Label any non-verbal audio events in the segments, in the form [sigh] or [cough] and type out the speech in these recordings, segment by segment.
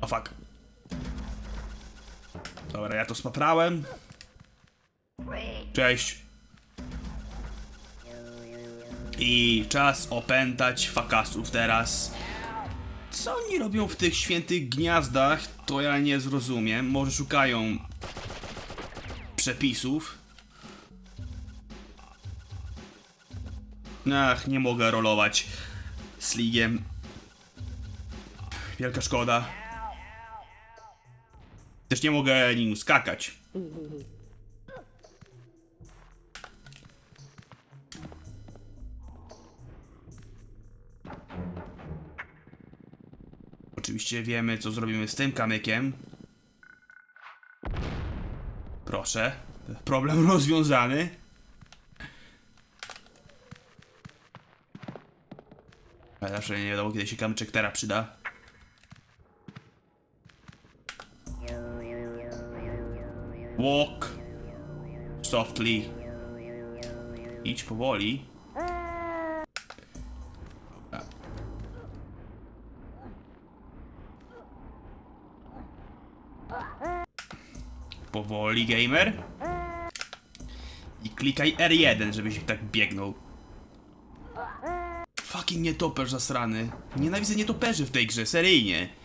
O fuck. Dobra, ja to spaprałem. Cześć. I czas opętać fakasów teraz. Co oni robią w tych świętych gniazdach, to ja nie zrozumiem. Może szukają przepisów. Ach, nie mogę rolować z ligiem. Wielka szkoda. Też nie mogę nim skakać. Oczywiście wiemy, co zrobimy z tym kamykiem. Proszę. Problem [laughs] rozwiązany. Ale zawsze nie wiadomo, kiedy się kamyczek teraz przyda. Walk softly. Idź powoli. Powoli, gamer. I klikaj R1, żebyś tak biegnął. Fucking nietoperz zasrany. Nienawidzę nietoperzy w tej grze, seryjnie.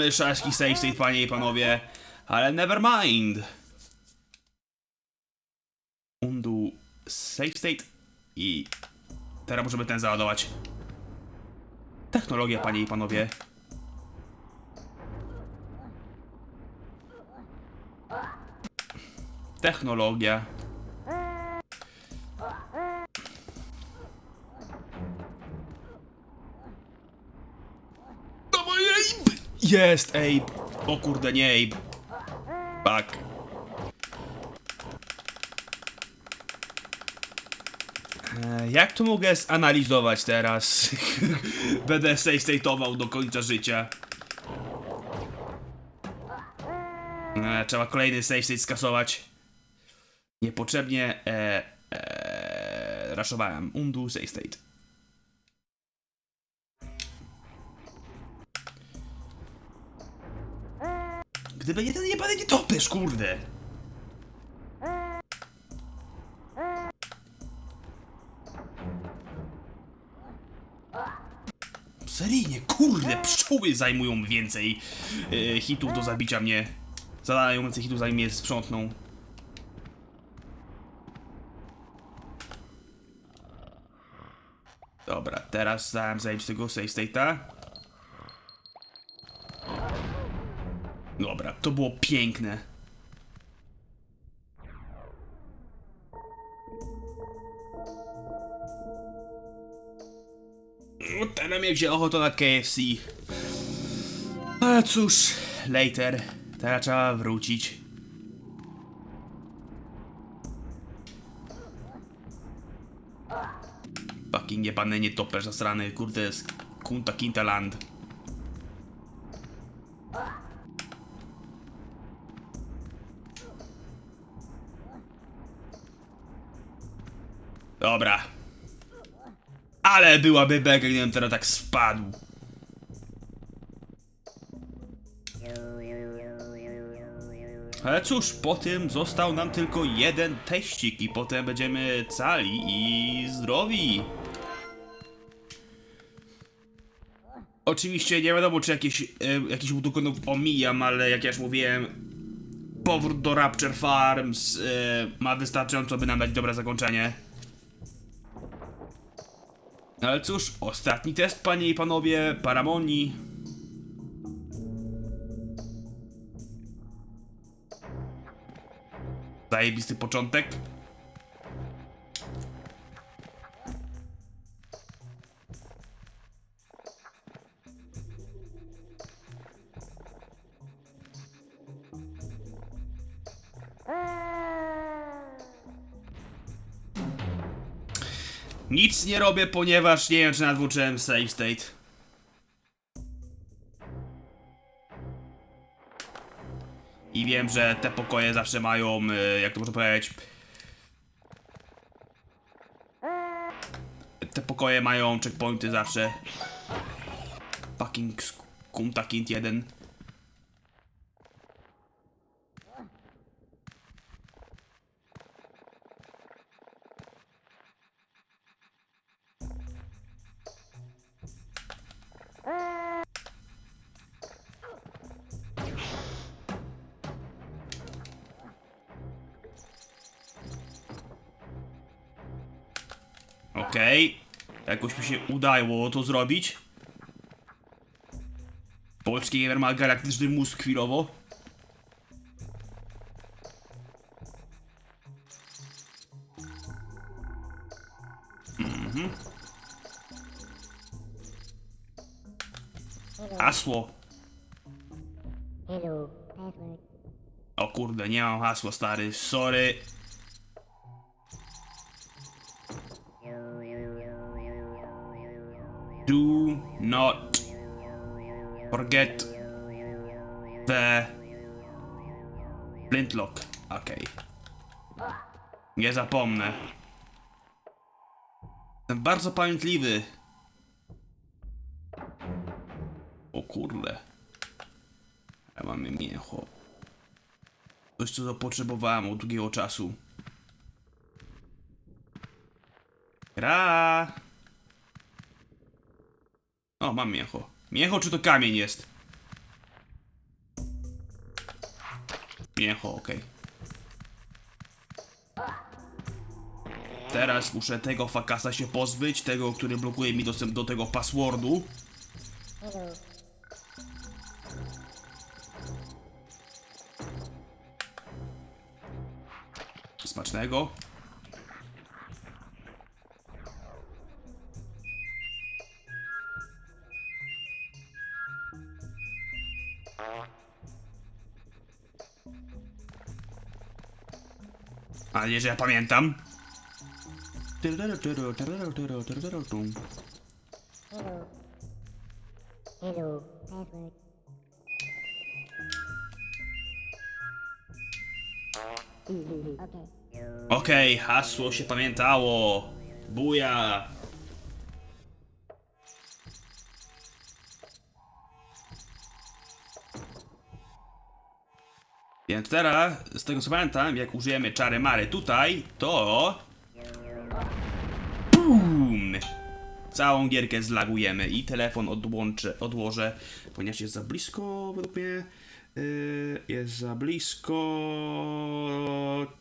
Mamy szaszki save state, panie i panowie. Ale never mind. Undo save state i teraz możemy ten załadować. Technologia, panie i panowie. Technologia. Jest, Abe! O kurde, nie Abe. Tak. E, Jak to mogę zanalizować teraz? [laughs] Będę save do końca życia. E, Trzeba kolejny save skasować. Niepotrzebnie e, e, raszowałem. Undo save. Gdyby nie ten jebany nietoperz, kurde! Seryjnie, kurde, pszczoły zajmują więcej e, hitów do zabicia mnie. Zadają więcej hitów zanim mnie sprzątną. Dobra, teraz dałem zajebistego save state'a. To było piękne. Teraz mnie wzięło ochotę na KFC. Ale cóż, later. Teraz trzeba wrócić. Fucking jebany nietoperz zasrany, kurde, z Kunta Kinta Dobra. Ale byłaby beka, gdybym teraz tak spadł. Ale cóż, po tym został nam tylko jeden teścik i potem będziemy cali i zdrowi. Oczywiście nie wiadomo, czy jakieś, e, jakiś dokonów omijam, ale jak ja już mówiłem, powrót do Rapture Farms e, ma wystarczająco, by nam dać dobre zakończenie. Ale cóż, ostatni test, panie i panowie, Paramoni. Zajebisty początek. Nic nie robię, ponieważ nie wiem, czy nadwłączyłem save state. I wiem, że te pokoje zawsze mają, e, jak to można powiedzieć... Te pokoje mają checkpointy zawsze. Fucking Kuntakint 1. Okej. Jakoś mi się udało to zrobić. Polski gamer ma galaktyczny mózg chwilowo. Mhm. Hasło. O kurde, nie mam hasła, stary. Sorry. Do not forget the flintlock. Okej. Nie zapomnę. Jestem bardzo pamiętliwy. O kurde. Ja mamy mięcho. Coś, co potrzebowałem od długiego czasu. Gra. O, mam mięcho. Mięcho czy to kamień jest? Mięcho, okej. Teraz muszę tego fakasa się pozbyć, tego, który blokuje mi dostęp do tego passwordu. Smacznego. Nie, że ja pamiętam. Hello. Hello. Okay. Okej, hasło się pamiętało. Buja. Więc teraz, z tego co pamiętam, jak użyjemy czary mary tutaj, to... BOOM! Całą gierkę zlagujemy i telefon odłączę, odłożę, ponieważ jest za blisko, według mnie, yy, jest za blisko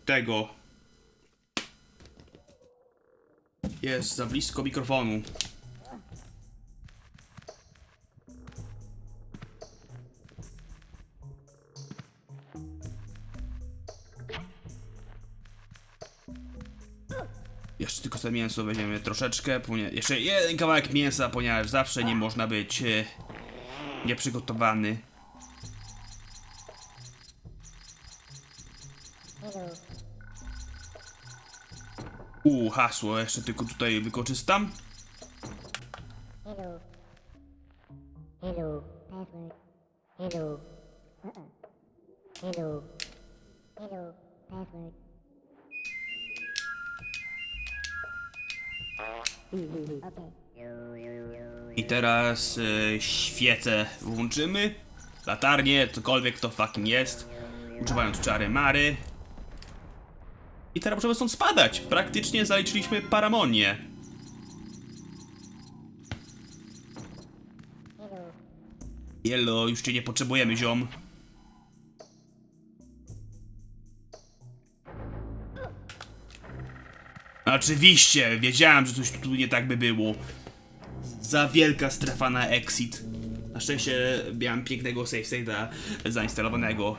tego. Jest za blisko mikrofonu. Jeszcze mięso weźmiemy troszeczkę, jeszcze jeden kawałek mięsa, ponieważ zawsze nie można być e, nieprzygotowany. Hello. U, hasło jeszcze tylko tutaj wykorzystam. Hello. Hello. Hello. Uh-uh. Hello. Hello, I teraz świecę włączymy. Latarnię, cokolwiek to fucking jest. Używając czary mary. I teraz możemy stąd spadać. Praktycznie zaliczyliśmy paramonię. Jello, już cię nie potrzebujemy, ziom. Oczywiście, wiedziałem, że coś tu nie tak by było. Za wielka strefa na exit. Na szczęście miałem pięknego save save'a zainstalowanego.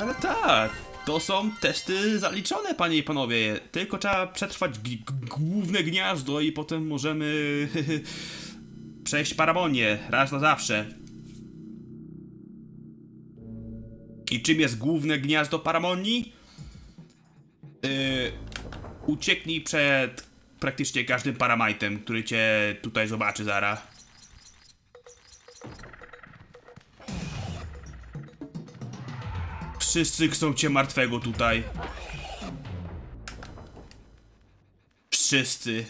Ale tak, to są testy zaliczone, panie i panowie. Tylko trzeba przetrwać główne gniazdo i potem możemy [laughs] przejść paramonię raz na zawsze. I czym jest główne gniazdo paramonii? Yy, ucieknij przed praktycznie każdym paramajtem, który cię tutaj zobaczy zara. Wszyscy chcą cię martwego tutaj. Wszyscy.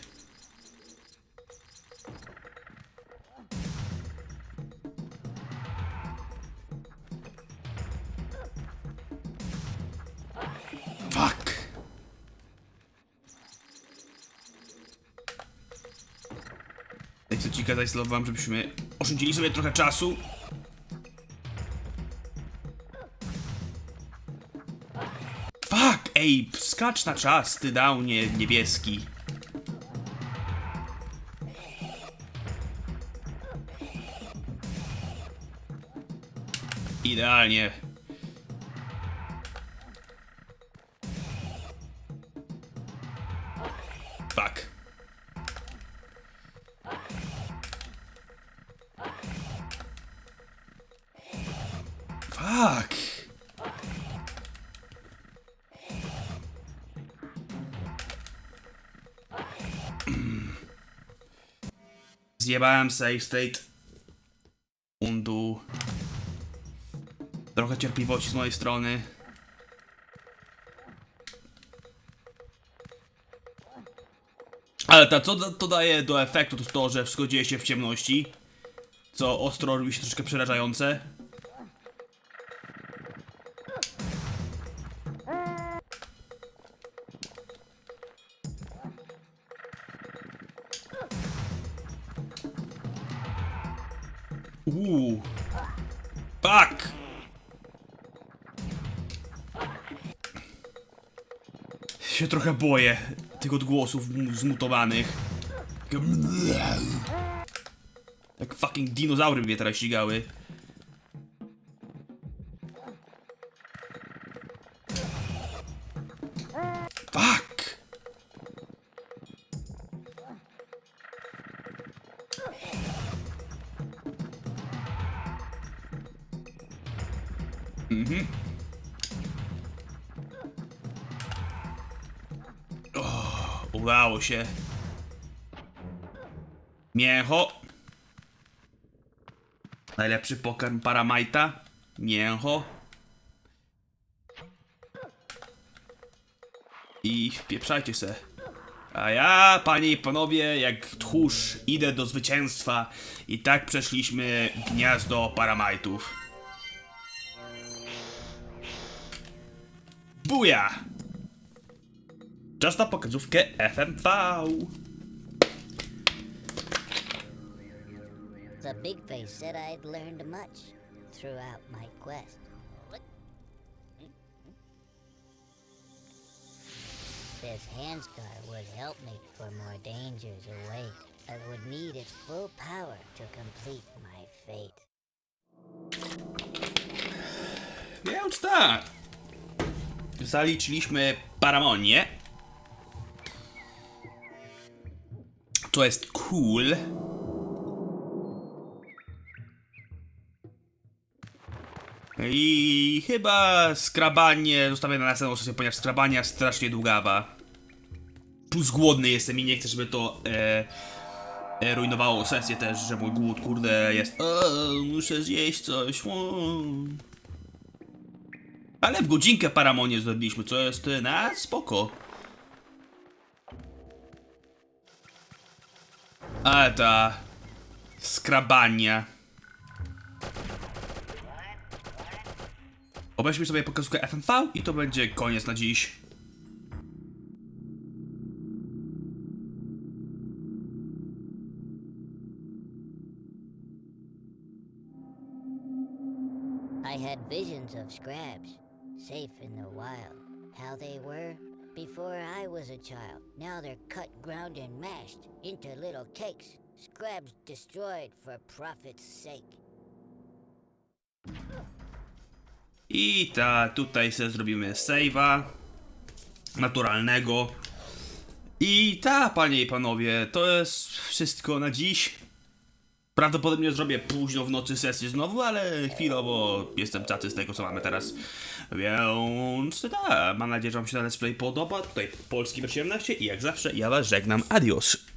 Ci kazać wam, żebyśmy oszczędzili sobie trochę czasu. Fuck, ej, skacz na czas, ty downie niebieski. Idealnie. Fuck. Zjebałem save state. Undu. Trochę cierpliwości z mojej strony. Ale ta, co to daje do efektu, to to, że wszystko się w ciemności. Co ostro robi się troszkę przerażające. Się trochę boję tych odgłosów zmutowanych. Jak fucking dinozaury mnie teraz ścigały. Fuck! Udało się. Mięcho. Najlepszy pokarm Paramajta. Mięcho. I wpieprzajcie se. A ja, panie i panowie, jak tchórz, idę do zwycięstwa. I tak przeszliśmy gniazdo Paramajtów. Buja! Czas na pokazówkę FMV. The big face said I'd learned much throughout my quest. What? This Handscar would help me for more dangers await. I would need its full power to complete my fate. Więc tak. Zaliczyliśmy Paramonię. To jest cool. I chyba skrabanie zostawię na następną sesję, ponieważ skrabania strasznie długawa. Plus głodny jestem i nie chcę, żeby to e, e, rujnowało sesję też, że mój głód, kurde, jest o, muszę zjeść coś. O. Ale w godzinkę Paramonie zrobiliśmy, co jest na spoko. Ale ta skrabania. Obejrzyjmy sobie pokazówkę FMV i to będzie koniec na dziś. I had visions of scrabs, safe in the wild. How they were before I was a child. Now they're cut, ground, and mashed into little cakes. Scrabs destroyed for profit's sake. I ta, tutaj sobie zrobimy save'a naturalnego. I ta, panie i panowie, to jest wszystko na dziś. Prawdopodobnie zrobię późno w nocy sesję znowu, ale chwilowo jestem cacy z tego, co mamy teraz. Więc tak, mam nadzieję, że wam się ten let's play podoba. Tutaj Polski 17 i jak zawsze ja was żegnam. Adios.